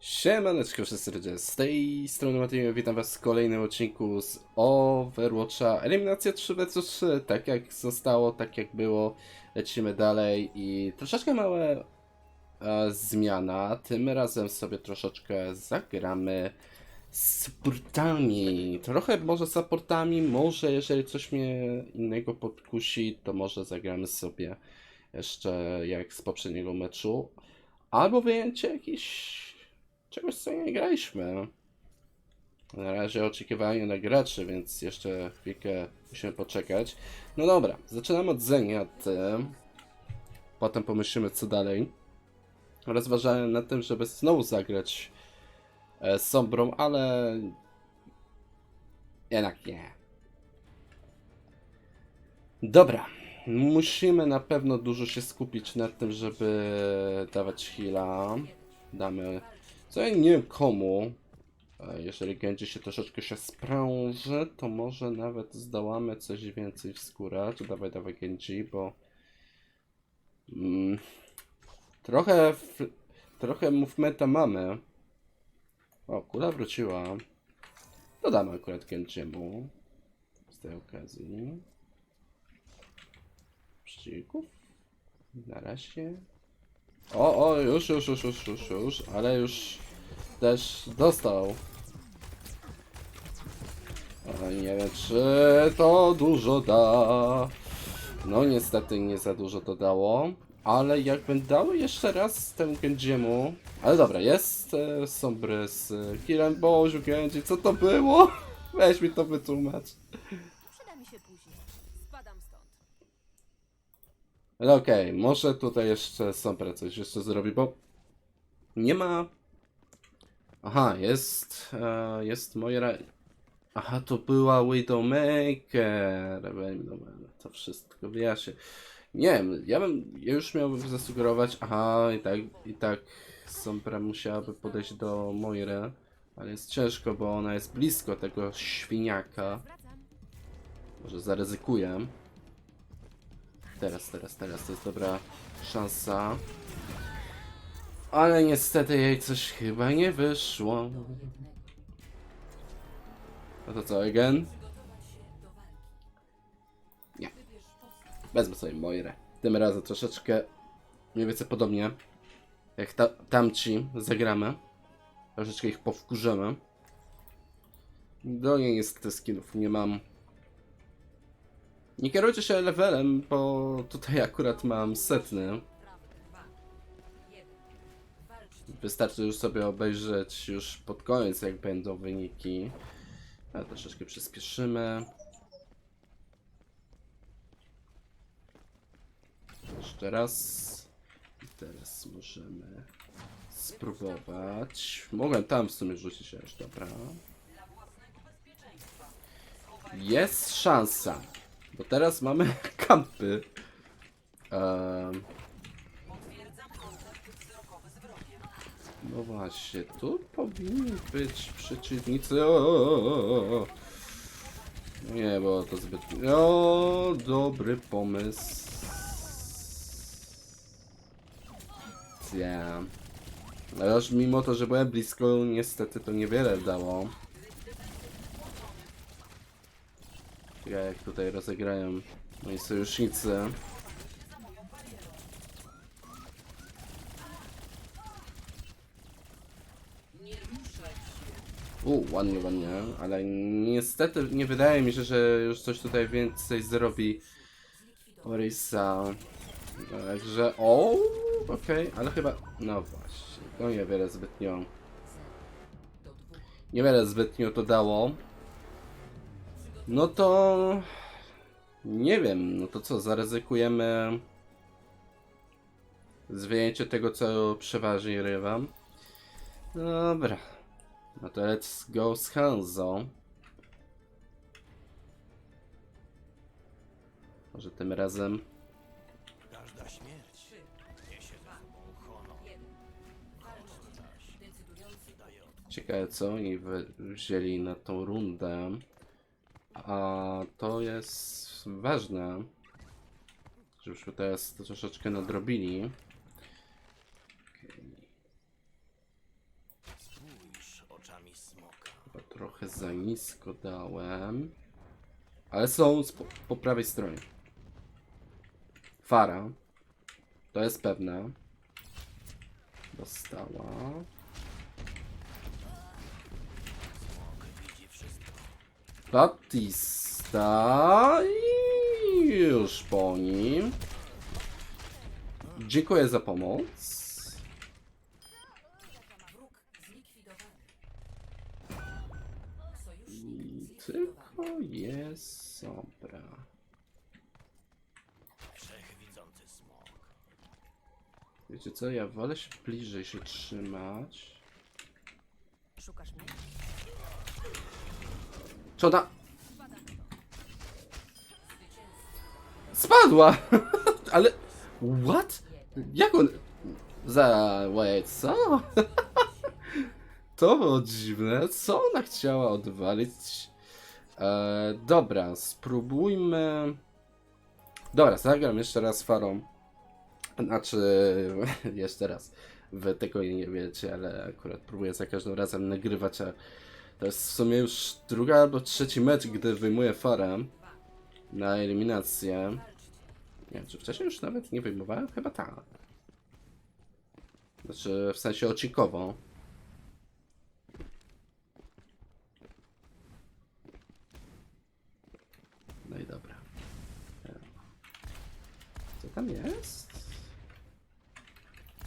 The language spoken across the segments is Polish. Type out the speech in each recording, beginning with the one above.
Siemaneczko wszyscy ludzie, z tej strony Mateusz, witam was w kolejnym odcinku z Overwatcha. Eliminacja 3 vs 3, tak jak zostało, tak jak było, lecimy dalej i troszeczkę mała e, zmiana, tym razem sobie troszeczkę zagramy z supportami, trochę może z supportami, może jeżeli coś mnie innego podkusi, to może zagramy sobie jeszcze jak z poprzedniego meczu, albo wyjęcie jakiś czegoś co nie graliśmy. Na razie oczekiwanie na graczy, więc jeszcze chwilkę musimy poczekać. No dobra, zaczynamy od Zeniaty. Potem pomyślimy co dalej. Rozważałem nad tym, żeby znowu zagrać e, z Sombrą, ale jednak nie. Dobra, musimy na pewno dużo się skupić nad tym, żeby dawać heala. Damy co ja nie wiem komu. Jeżeli Genji się troszeczkę się spręży, to może nawet zdołamy coś więcej wskórać. Dawaj, dawaj Genji, bo... Mm, trochę... Trochę movementa mamy. O, kula wróciła. Dodamy akurat Genjiemu. Z tej okazji. Przycików. Na razie. O, o, już, już, już, już, już, już, ale już też dostał. Nie wiem, czy to dużo da. No niestety nie za dużo to dało. Ale jakbym dał jeszcze raz temu Genjiemu... Ale dobra, jest e, Sombry z Killem. Boziu Genji, co to było? Weź mi to wytłumacz. Ale okej, może tutaj jeszcze Sombra coś jeszcze zrobi, bo nie ma... Aha, jest... E, jest Moira... Aha, to była Widowmaker. Widowmaker, To wszystko wyjaśnię. Nie wiem, ja bym... Ja już miałbym zasugerować... Aha, i tak, i tak Sombra musiałaby podejść do Moiry. Ale jest ciężko, bo ona jest blisko tego świniaka. Może zaryzykuję. Teraz, teraz, teraz to jest dobra szansa. Ale niestety jej coś chyba nie wyszło. No to co, again? Nie. Wezmę sobie Moirę. Tym razem troszeczkę mniej więcej podobnie jak ta, tamci zagramy. Troszeczkę ich powkurzymy. Do niej niestety skinów nie mam. Nie kierujcie się levelem, bo tutaj akurat mam setny. Wystarczy już sobie obejrzeć już pod koniec, jak będą wyniki. A troszeczkę przyspieszymy. Jeszcze raz. I teraz możemy spróbować. Mogłem tam w sumie rzucić aż, dobra. Jest szansa. Bo teraz mamy kampy. Em. no właśnie, tu powinni być przeciwnicy. O, o, o, o. Nie, bo to zbyt. O, dobry pomysł. Ja. Ale już mimo to, że byłem blisko, niestety to niewiele dało. Ja jak tutaj rozegrają moi sojusznicy. U, ładnie, ładnie, ale niestety nie wydaje mi się, że już coś tutaj więcej zrobi Orisa. Także, o, okej, ale chyba, no właśnie, to niewiele zbytnio, niewiele zbytnio to dało. No to... Nie wiem, no to co, zaryzykujemy zwięcie tego, co przeważnie rywam. Dobra. No to let's go z Hanzo. Może tym razem... Każda śmierć niesie za sobą honor. Ciekawe co oni wzięli na tą rundę. A to jest ważne, żebyśmy teraz to troszeczkę nadrobili. Okej. oczami smoka. Chyba trochę za nisko dałem. Ale są po, po prawej stronie. Fara. To jest pewne. Dostała. Widzi wszystko. Batista i już po nim. Dziękuję za pomoc. Tylko jest smok. Wiecie co, ja wolę się bliżej się trzymać. Szukasz mnie? Ona... Spadła! Ale... What? Jak on... Za... Wait, co? to było dziwne. Co ona chciała odwalić? E, dobra, spróbujmy... Dobra, zagram jeszcze raz farą. Znaczy, jeszcze raz. Wy tego nie wiecie, ale akurat próbuję za każdym razem nagrywać, a to jest w sumie już druga albo trzeci mecz, gdy wyjmuję farę na eliminację. Nie wiem, czy wcześniej już nawet nie wyjmowałem? Chyba tak. Znaczy, w sensie odcinkowo. No i dobra. Co tam jest?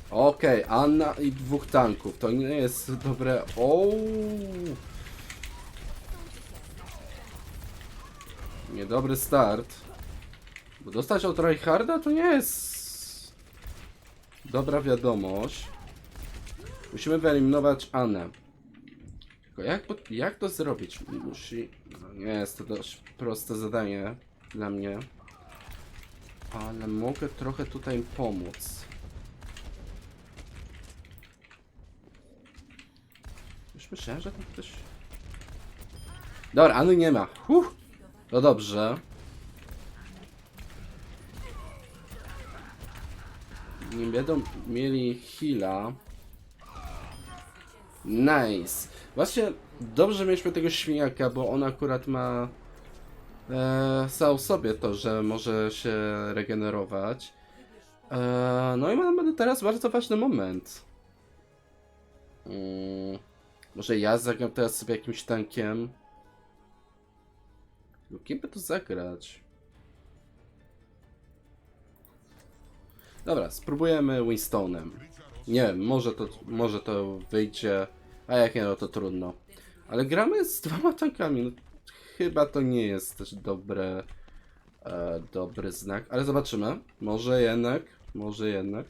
Okej, Anna i dwóch tanków. To nie jest dobre. O. Niedobry start. Bo dostać od Reinharda to nie jest dobra wiadomość. Musimy wyeliminować Annę. Tylko jak, jak to zrobić? Musi... No nie jest to dość proste zadanie dla mnie. Ale mogę trochę tutaj pomóc. Już myślałem, że tam ktoś... Dobra, Anny nie ma. Huh. To dobrze. Nie będą mieli heala. Nice. Właśnie dobrze mieliśmy tego świniaka, bo on akurat ma e, sam sobie to, że może się regenerować. E, no i mamy teraz bardzo ważny moment. Mm, może ja zagram teraz sobie jakimś tankiem. Kim by to zagrać? Dobra, spróbujemy Winstonem. Nie może to, może to wyjdzie, a jak nie, no to trudno. Ale gramy z dwoma tankami, no, chyba to nie jest też dobre, e, dobry znak, ale zobaczymy. Może jednak, może jednak.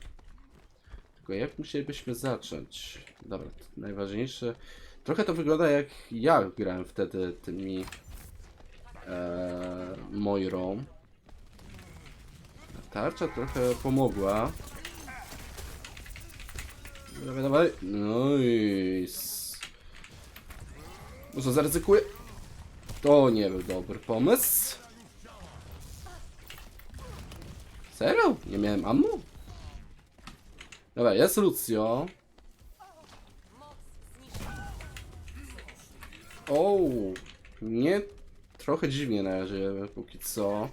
Tylko jak musielibyśmy zacząć? Dobra, najważniejsze. Trochę to wygląda jak ja grałem wtedy tymi e, Moirą. Tarcza trochę pomogła. Dawaj, dawaj. Nice. Może zaryzykuję? To nie był dobry pomysł. Serio? Nie miałem ammo? Dobra, jest Lucio. O, nie. Trochę dziwnie na razie, póki co.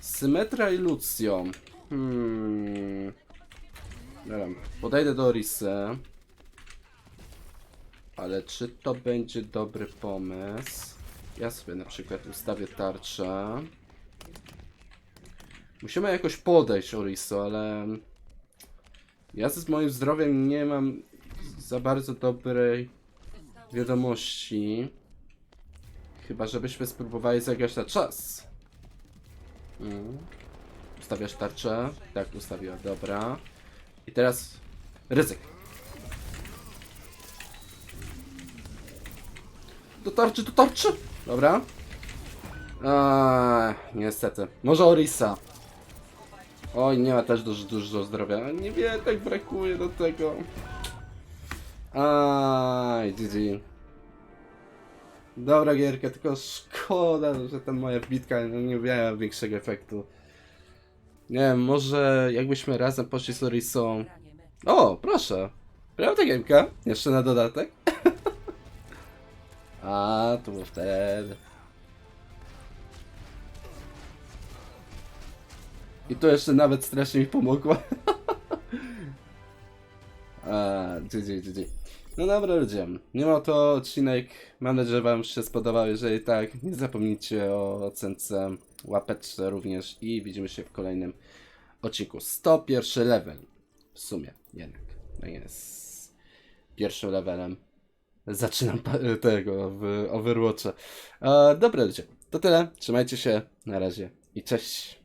Symetra i Lucio. Hmm. Dobra, podejdę do Orisy. Ale czy to będzie dobry pomysł? Ja sobie na przykład ustawię tarczę. Musimy jakoś podejść Oriso, ale... Ja z moim zdrowiem nie mam za bardzo dobrej wiadomości. Chyba, żebyśmy spróbowali zagrać na czas. Mm. Ustawiasz tarczę? Tak, ustawiła, dobra. I teraz ryzyk. Do tarczy, do tarczy! Dobra. Eee, niestety. Może Orisa. Oj, nie ma też dużo, dużo zdrowia. Niewiele tak brakuje do tego. Aj, GG. Dobra gierka, tylko szkoda, że ta moja wbitka no, nie miała większego efektu. Nie wiem, może jakbyśmy razem poszli z Orisą. Granie meczu. O, proszę. Prawda gierka? Jeszcze na dodatek. A, to było wtedy. I to jeszcze nawet strasznie mi pomogło. A, GG, GG. No dobra ludzie, mimo to odcinek, mam nadzieję, że wam się spodobał, jeżeli tak, nie zapomnijcie o ocence, łapeczce również i widzimy się w kolejnym odcinku. 101 level, w sumie jednak, no jest. Pierwszym levelem. Zaczynam tego w Overwatcha. E, dobra ludzie, to tyle, trzymajcie się, na razie. I cześć.